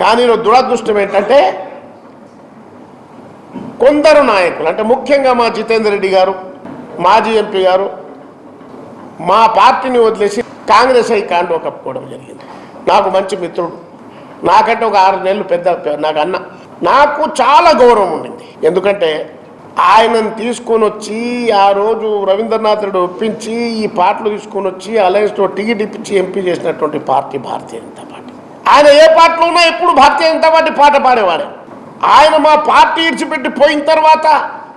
కానీ ఈరోజు దురదృష్టం ఏంటంటే కొందరు నాయకులు అంటే ముఖ్యంగా మా జితేందర్ రెడ్డి గారు మాజీ ఎంపీ గారు మా పార్టీని వదిలేసి కాంగ్రెస్ అయి కాండో కప్పుకోవడం జరిగింది. నాకు మంచి మిత్రుడు. నాకంటే ఒక ఆరు నెలలు పెద్ద నాకు అన్న. నాకు చాలా గౌరవం ఉండింది. ఎందుకంటే ఆయనను తీసుకొని వచ్చి ఆ రోజు రవీంద్రనాథ్ రెడ్డి ఒప్పించి ఈ పాటలు తీసుకొని వచ్చి అలయన్స్లో టికెట్ ఇప్పించి ఎంపీ చేసినటువంటి పార్టీ భారతీయ జనతా ఆయన ఏ పాటలో ఉన్నా ఎప్పుడు భారతీయ జనతా పార్టీ పాట పాడేవాడే. ఆయన మా పార్టీ ఇడిచిపెట్టి పోయిన తర్వాత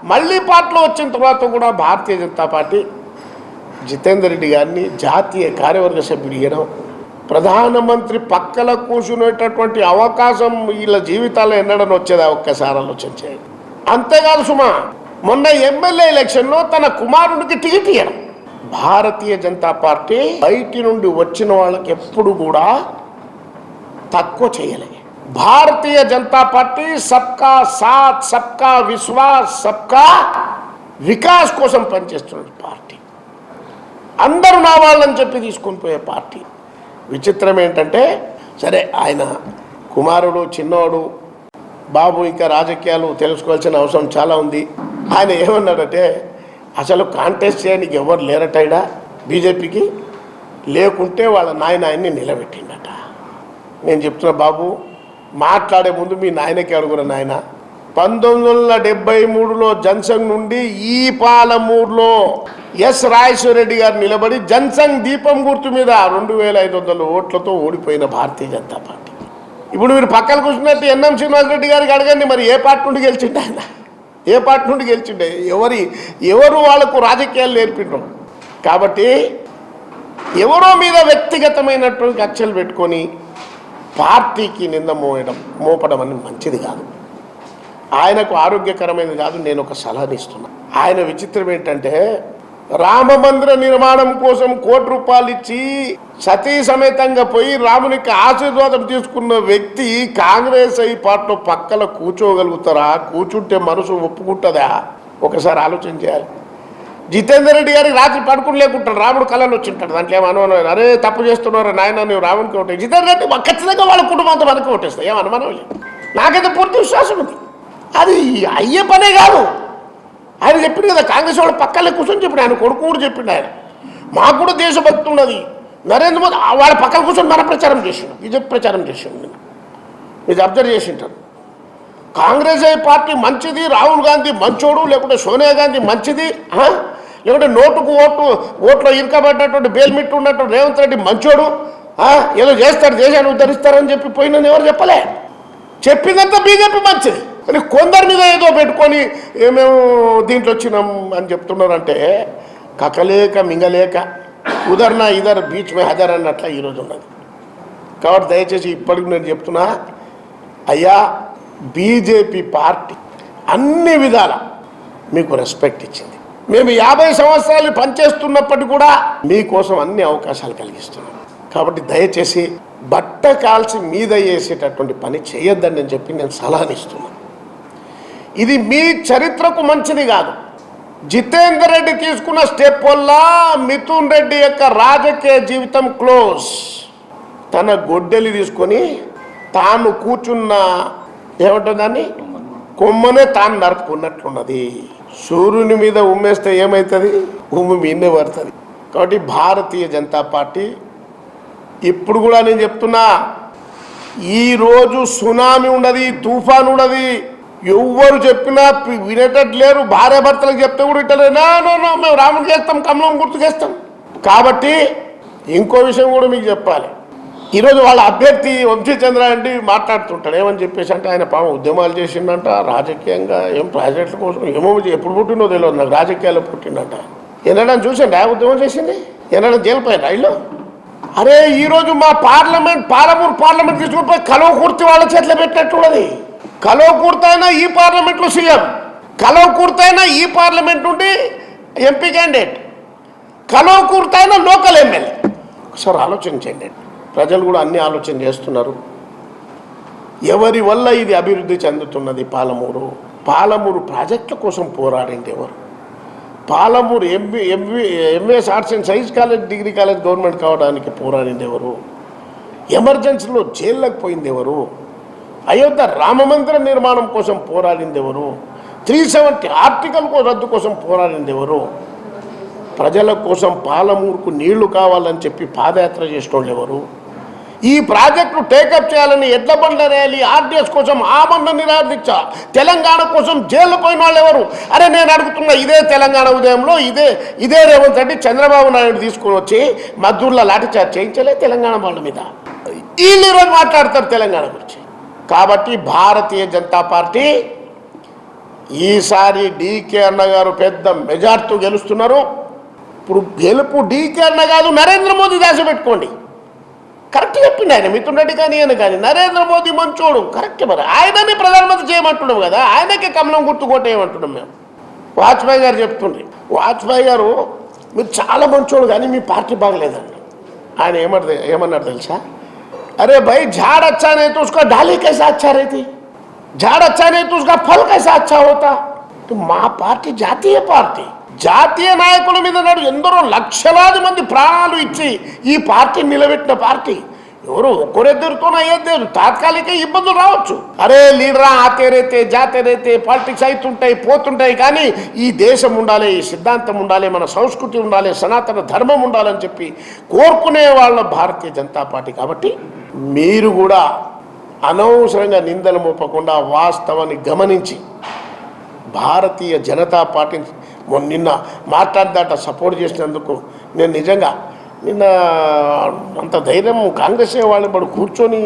మళ్ళీ పార్టీలో వచ్చిన తర్వాత కూడా భారతీయ జనతా పార్టీ జితేందర్ రెడ్డి గారిని జాతీయ కార్యవర్గ సభ్యుడు ఇవ్వడం ప్రధానమంత్రి పక్కల కూర్చునేటటువంటి అవకాశం వీళ్ళ జీవితాల్లో ఎన్నడని వచ్చేదా? ఒక్కసారి ఆలోచన చేయండి. అంతేకాదు సుమా మొన్న ఎమ్మెల్యే ఎలక్షన్లో తన కుమారుడికి టికెట్ ఇవ్వడం భారతీయ జనతా పార్టీ బయటి నుండి వచ్చిన వాళ్ళకి ఎప్పుడు కూడా తక్కువ చేయలే. భారతీయ జనతా పార్టీ సబ్కా సాత్ సబ్కా విశ్వాస్ సబ్కా వికాస్ కోసం పనిచేస్తున్న పార్టీ. అందరూ నా వాళ్ళని చెప్పి తీసుకొని పోయే పార్టీ. విచిత్రం ఏంటంటే సరే ఆయన కుమారుడు చిన్నవాడు బాబు ఇంకా రాజకీయాలు తెలుసుకోవాల్సిన అవసరం చాలా ఉంది. ఆయన ఏమన్నాడంటే అసలు కాంటెస్ట్ చేయడానికి ఎవరు లేరటైడా బీజేపీకి? లేకుంటే వాళ్ళ నాయన ఆయన్ని నిలబెట్టిండట నేను చెప్తున్నా బాబు మాట్లాడే ముందు మీ నాయనకి అడుగున నాయన. పంతొమ్మిది వందల డెబ్బై మూడులో జన్సంగ్ నుండి ఈ పాలమూరులో ఎస్ రాజేశ్వర రెడ్డి గారు నిలబడి జన్సంగ్ దీపం గుర్తు మీద రెండు వేల ఐదు వందల ఓట్లతో ఓడిపోయిన భారతీయ జనతా పార్టీ. ఇప్పుడు మీరు పక్కన కూర్చున్నట్టు ఎన్ఎం శ్రీనివాసరెడ్డి గారికి అడగండి మరి ఏ పార్టీ నుండి గెలిచిండు ఆయన? ఏ పార్టీ నుండి గెలిచిండే? ఎవరి ఎవరు వాళ్ళకు రాజకీయాలు నేర్పిండ్రు? కాబట్టి ఎవరో మీద వ్యక్తిగతమైనటువంటి కక్షలు పెట్టుకొని పార్టీకి నింద మోయడం మోపడం అనేది మంచిది కాదు. ఆయనకు ఆరోగ్యకరమైనది కాదు నేను ఒక సలహాని ఇస్తున్నా ఆయన విచిత్రం ఏంటంటే రామ మందిర నిర్మాణం కోసం కోటి రూపాయలు ఇచ్చి సతీ సమేతంగా పోయి రామునికి ఆశీర్వాదం తీసుకున్న వ్యక్తి కాంగ్రెస్ అయి పార్టీలో పక్కల కూర్చోగలుగుతారా? కూర్చుంటే మనసు ఒప్పుకుంటుందా? ఒకసారి ఆలోచన చేయాలి. జితేందర్ రెడ్డి గారికి రాత్రి పడుకుని లేకుంటాడు రాముడు కళలు వచ్చింటాడు దాంట్లో ఏమనుమానం అరే తప్పు చేస్తున్నారు నాయన నువ్వు రామునికి ఒకటి జితేందర్ రెడ్డి ఖచ్చితంగా వాళ్ళ కుటుంబంతో మనకి ఓటేస్తాయి ఏమనుమానం లేదు. నాకైతే పూర్తి విశ్వాసం ఉంది. అది అయ్యే పనే కాదు. ఆయన చెప్పిండు కదా కాంగ్రెస్ వాళ్ళు పక్కలే కూర్చొని చెప్పిండు ఆయన కొడుకు కూడా చెప్పిండు ఆయన. మాకు కూడా దేశభక్తి ఉన్నది. నరేంద్ర మోదీ వాళ్ళ పక్కన కూర్చొని మన ప్రచారం చేసిండు. బీజేపీ ప్రచారం చేసిండు నేను ఇది అబ్జర్వ్ చేసి ఉంటాను కాంగ్రెస్ పార్టీ మంచిది రాహుల్ గాంధీ మంచోడు లేకుంటే సోనియా గాంధీ మంచిది ఏమంటే నోటుకు ఓటు ఓట్లో ఇరుకబడ్డటువంటి బేల్మిట్ ఉన్నట్టు రేవంత్ రెడ్డి మంచోడు ఏదో చేస్తాడు దేశాన్ని ఉద్ధరిస్తారని చెప్పి పోయినని ఎవరు చెప్పలే? చెప్పిందంతా బీజేపీ మంచిది. కానీ కొందరి మీద ఏదో పెట్టుకొని మేము దీంట్లో వచ్చినాం అని చెప్తున్నారంటే కకలేక మింగలేక ఉదర్న ఇదర్ బీచ్ మే హజర్ అన్నట్ల ఈరోజు ఉన్నది. కాబట్టి దయచేసి ఇప్పటికి నేను చెప్తున్నా అయ్యా బీజేపీ పార్టీ అన్ని విధాల మీకు రెస్పెక్ట్ ఇచ్చింది. మేము యాభై సంవత్సరాలు పనిచేస్తున్నప్పటికీ కూడా మీకోసం అన్ని అవకాశాలు కలిగిస్తున్నాం. కాబట్టి దయచేసి బట్ట కాల్చి మీద వేసేటటువంటి పని చేయొద్దని నేను చెప్పి నేను సలహానిస్తున్నాను ఇది మీ చరిత్రకు మంచిది కాదు. జితేందర్ రెడ్డి తీసుకున్న స్టెప్ వల్ల మిథున్ రెడ్డి యొక్క రాజకీయ జీవితం క్లోజ్. తన గొడ్డలి తీసుకొని తాను కూర్చున్న ఏమంటుందని దాన్ని? కొమ్మనే తాను నరుపుకున్నట్లున్నది. సూర్యుని మీద ఉమ్మేస్తే ఏమవుతుంది ఉమ్మి మీదే పడుతుంది. కాబట్టి భారతీయ జనతా పార్టీ ఇప్పుడు కూడా నేను చెప్తున్నా ఈరోజు సునామీ ఉండదు తుఫాన్ ఉండదు. ఎవ్వరు చెప్పినా పి- వినేటట్టు లేరు భార్య భర్తలకు చెప్తే కూడా ఇట్టలేదు నా మేము రాముడికి వేస్తాం కమలం గుర్తుకేస్తాం కాబట్టి ఇంకో విషయం కూడా మీకు చెప్పాలి. ఈరోజు వాళ్ళ అభ్యర్థి వంశీచంద్ర అండి మాట్లాడుతుంటాడు. ఏమని చెప్పేసి అంటే ఆయన పాపం ఉద్యమాలు చేసిండంట రాజకీయంగా ఏం ప్రాజెక్టుల కోసం ఏమో ఎప్పుడు పుట్టిందో తెలియదు నాకు రాజకీయాల్లో పుట్టిండంట. ఎన్నడని చూసండి ఆ ఉద్యమం చేసింది? ఎన్నడని జైలుపోయి రైల్లో అరే ఈరోజు మా పార్లమెంట్ పాలమూరు పార్లమెంట్ తీసుకుపోయి కలవ కుర్తి వాళ్ళ చేతిలో పెట్టినట్టున్నది. కలవ కుర్తైనా ఈ పార్లమెంట్లో సీఎం. కలవ కుర్తైనా ఈ పార్లమెంట్ నుండి ఎంపీ క్యాండిడేట్. కలవ కుర్తైనా లోకల్ ఎమ్మెల్యే. ఒకసారి ఆలోచించండి. ప్రజలు కూడా అన్ని ఆలోచన చేస్తున్నారు. ఎవరి వల్ల ఇది అభివృద్ధి చెందుతున్నది పాలమూరు? పాలమూరు ప్రాజెక్టుల కోసం పోరాడింది ఎవరు? Palamuru M B M B M S arts and science college degree college government కావడానికి పోరాడింది ఎవరు? ఎమర్జెన్సీలో జైల్లోకి పోయింది ఎవరు? అయోధ్య రామమందిర నిర్మాణం కోసం పోరాడింది ఎవరు? త్రీ సెవెంటీ ఆర్టికల్ రద్దు కోసం పోరాడింది ఎవరు? ప్రజల కోసం పాలమూరుకు నీళ్ళు కావాలని చెప్పి పాదయాత్ర చేసిన వాళ్ళు ఎవరు? ఈ ప్రాజెక్టు టేకప్ చేయాలని ఎడ్ల బండ్ల ర్యాలీ ఆర్డీఎస్ కోసం ఆ బండ తెలంగాణ కోసం జైలు పోయిన వాళ్ళు ఎవరు అరే నేను అడుగుతున్న ఇదే తెలంగాణ ఉదయంలో ఇదే ఇదే రేవంత్ రెడ్డి చంద్రబాబు నాయుడు తీసుకుని వచ్చి మద్దూర్లో లాఠీచార్జ్ చేయించలే తెలంగాణ వాళ్ళ మీద. వీళ్ళు ఈరోజు మాట్లాడతారు తెలంగాణ గురించి. కాబట్టి భారతీయ జనతా పార్టీ ఈసారి డీకే అన్న గారు పెద్ద మెజార్టీతో గెలుస్తున్నారు. ఇప్పుడు గెలుపు డీకే అన్న కాదు నరేంద్ర మోదీ దాచి పెట్టుకోండి కరెక్ట్ చెప్పిండు ఆయన మిథున్ రెడ్డి కానీ అని కానీ నరేంద్ర మోదీ మంచోడు కరెక్ట్ మరి ఆయననే ప్రధానమంత్రి చేయమంటున్నాం కదా ఆయనకే కమలం గుర్తు కొట్టేయమంటున్నాం మేము వాజ్పేయి గారు చెప్తుండ్రి వాజ్పేయి గారు మీరు చాలా మంచోడు కానీ మీ పార్టీ బాగలేదండి ఆయన ఏమన్నారు ఏమన్నారు తెలుసా अरे भाई झाड़ अच्छा नहीं तो उसका डाली कैसा अच्छा रहती झाड़ अच्छा नहीं तो उसका फल कैसा अच्छा होता तो మా పార్టీ జాతీయ పార్టీ జాతీయ నాయకుల మీద నాడు ఎందరో లక్షలాది మంది ప్రాణాలు ఇచ్చి ఈ పార్టీ నిలబెట్టిన పార్టీ. ఎవరు ఒక్కరిద్దరితో అయ్యేద్దరు తాత్కాలిక ఇబ్బందులు రావచ్చు. అరే లీడరా ఆతేరైతే రేతే పాలిటిక్స్ అవుతుంటాయి పోతుంటాయి కానీ ఈ దేశం ఉండాలి ఈ సిద్ధాంతం ఉండాలి మన సంస్కృతి ఉండాలి సనాతన ధర్మం ఉండాలని చెప్పి కోరుకునే వాళ్ళ భారతీయ జనతా పార్టీ. కాబట్టి మీరు కూడా అనవసరంగా నిందలు మోపకుండా వాస్తవాన్ని గమనించి భారతీయ జనతా పార్టీని నిన్న మాట్లాడదాట సపోర్ట్ చేసినందుకు. నేను నిజంగా నిన్న అంత ధైర్యం కాంగ్రెస్ వాళ్ళు ఇప్పుడు కూర్చొని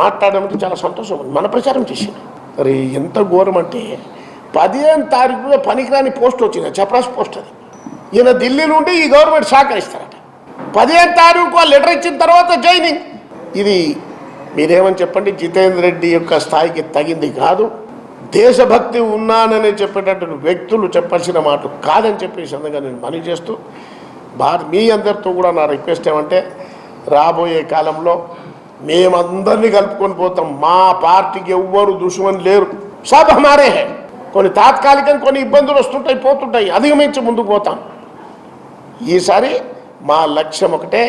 మాట్లాడడం చాలా సంతోషం మన ప్రచారం చేసింది. మరి ఎంత ఘోరం అంటే పదిహేను తారీఖులో పనికిరాని పోస్ట్ వచ్చింది. చపరాస్ పోస్ట్ అది. ఈయన ఢిల్లీ నుండి ఈ గవర్నమెంట్ సహకరిస్తారట. పదిహేను తారీఖు ఆ లెటర్ ఇచ్చిన తర్వాత జాయినింగ్. ఇది మీరేమని చెప్పండి? జితేందర్ రెడ్డి యొక్క స్థాయికి తగింది కాదు. దేశభక్తి ఉన్నానని చెప్పేటటువంటి వ్యక్తులు చెప్పాల్సిన మాట కాదని చెప్పి ఈ నేను మనీ చేస్తూ భారత్ మీ అందరితో కూడా నా రిక్వెస్ట్ ఏమంటే రాబోయే కాలంలో మేమందరినీ కలుపుకొని పోతాం. మా పార్టీకి ఎవ్వరు దుష్మని లేరు. సబ్ హమారే కొన్ని తాత్కాలికం కొన్ని ఇబ్బందులు వస్తుంటాయి పోతుంటాయి. అధిగమించి ముందుకు పోతాం. ఈసారి మా లక్ష్యం ఒకటే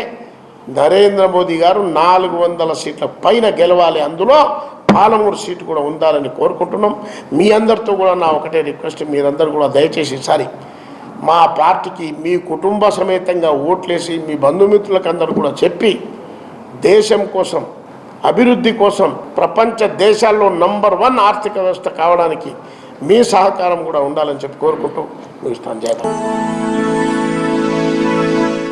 నరేంద్ర మోదీ గారు నాలుగు వందల సీట్ల పైన గెలవాలి. అందులో పాలమూరు సీటు కూడా ఉండాలని కోరుకుంటున్నాం. మీ అందరితో కూడా నా ఒకటే రిక్వెస్ట్ మీరందరూ కూడా దయచేసి ఈసారి మా పార్టీకి మీ కుటుంబ సమేతంగా ఓట్లేసి మీ బంధుమిత్రులకు అందరూ కూడా చెప్పి దేశం కోసం అభివృద్ధి కోసం ప్రపంచ దేశాల్లో నంబర్ వన్ ఆర్థిక వ్యవస్థ కావడానికి మీ సహకారం కూడా ఉండాలని చెప్పి కోరుకుంటూ ముగిస్తాను. చేద్దాం